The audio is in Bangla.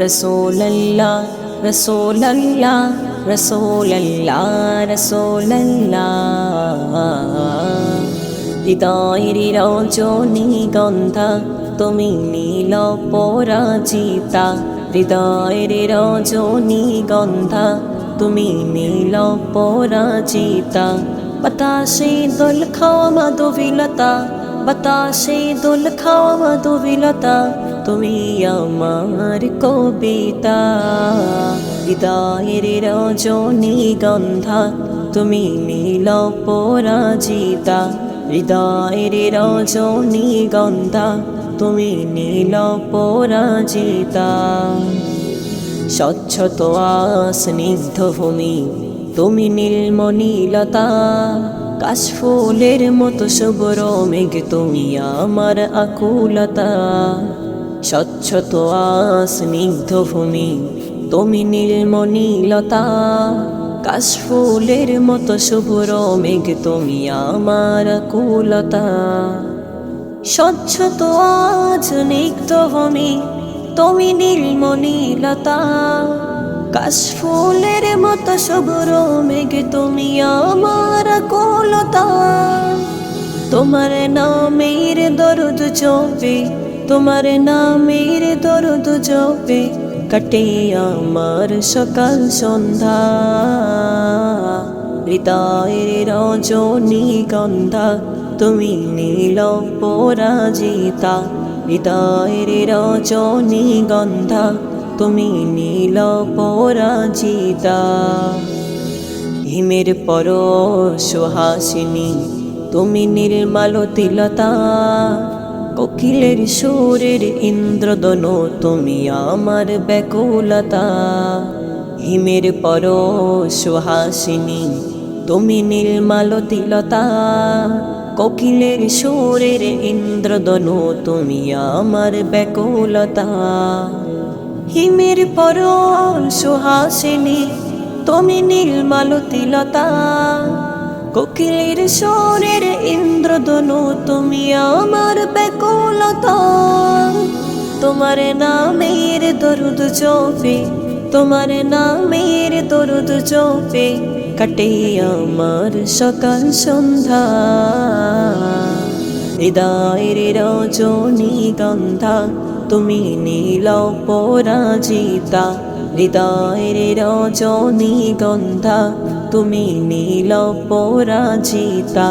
রসোল্লাহ রসোল্লাহ রসোল্লাহ রসোল্লাহ হৃদয়ের রজনী গন্ধা তুমি নীল পরাজিতা হৃদয়ের রজনী গন্ধা তুমি নীল পরাজিতা বাতাসে দোল খাওয়া মাধবীলতা বাতাসে দোল খাওয়া মাধবীলতা তুমি আমার কবিতা। হৃদয়ের রজনী গন্ধা, তুমি নীল পরাজিতা। হৃদয়ের রজনী গন্ধা, তুমি নীল পরাজিতা। স্বচ্ছ তোয়া স্নিগ্ধ ভূমি তুমি নীলমণিলতা কাশফুলের মতো শুভ্র মেঘ, তুমি আমার আকুলতা। স্বচ্ছ তোয়া স্নিগ্ধ ভূমি তুমি নীলমণিলতা, কাশফুলের মতো শুভ্র মেঘ, তুমি আমার কুলতা স্বচ্ছ তো আজ নিগ্ধ ভূমি তুমি নীলমণিলতা, কাশফুলের মতো শুভ্র মেঘ, তুমি আমার কোলতা তোমার নামের দরদ চোপে তোমার নামের দরদ চোপে কাটে আমার সকাল সন্ধ্যা। হৃদয়ের রজনী গন্ধা, তুমি নীল পরাজিতা। হৃদয়ের রজনী গন্ধা, তুমি নীল পরাজিতা। হিমের পর সুহাসিনী, তুমি নির্মালতিলতা কোকিলের সুরের ইন্দ্রদন তুমি আমার ব্যাকুলতা। হিমের পর সুহাসিনী তুমি নির্মালতিলতা কোকিলের সুরের ইন্দ্রদন তুমি আমার ব্যাকুলতা। হিমের পর সুহাসিনী তুমি নীলমালতিলতা কোকিলের সুরের ইন্দ্রদনু তুমি আমার ব্যাকুলতা তোমার নামের দরুদ চোপে তোমার নামের দরুদ চোপে কাটে আমার সকাল সন্ধ্যা। হৃদয়ের রজনী গন্ধা, তুমি নীল পরাজিতা। হৃদয়ের রজনী গন্ধা, তুমি নীল পরাজিতা।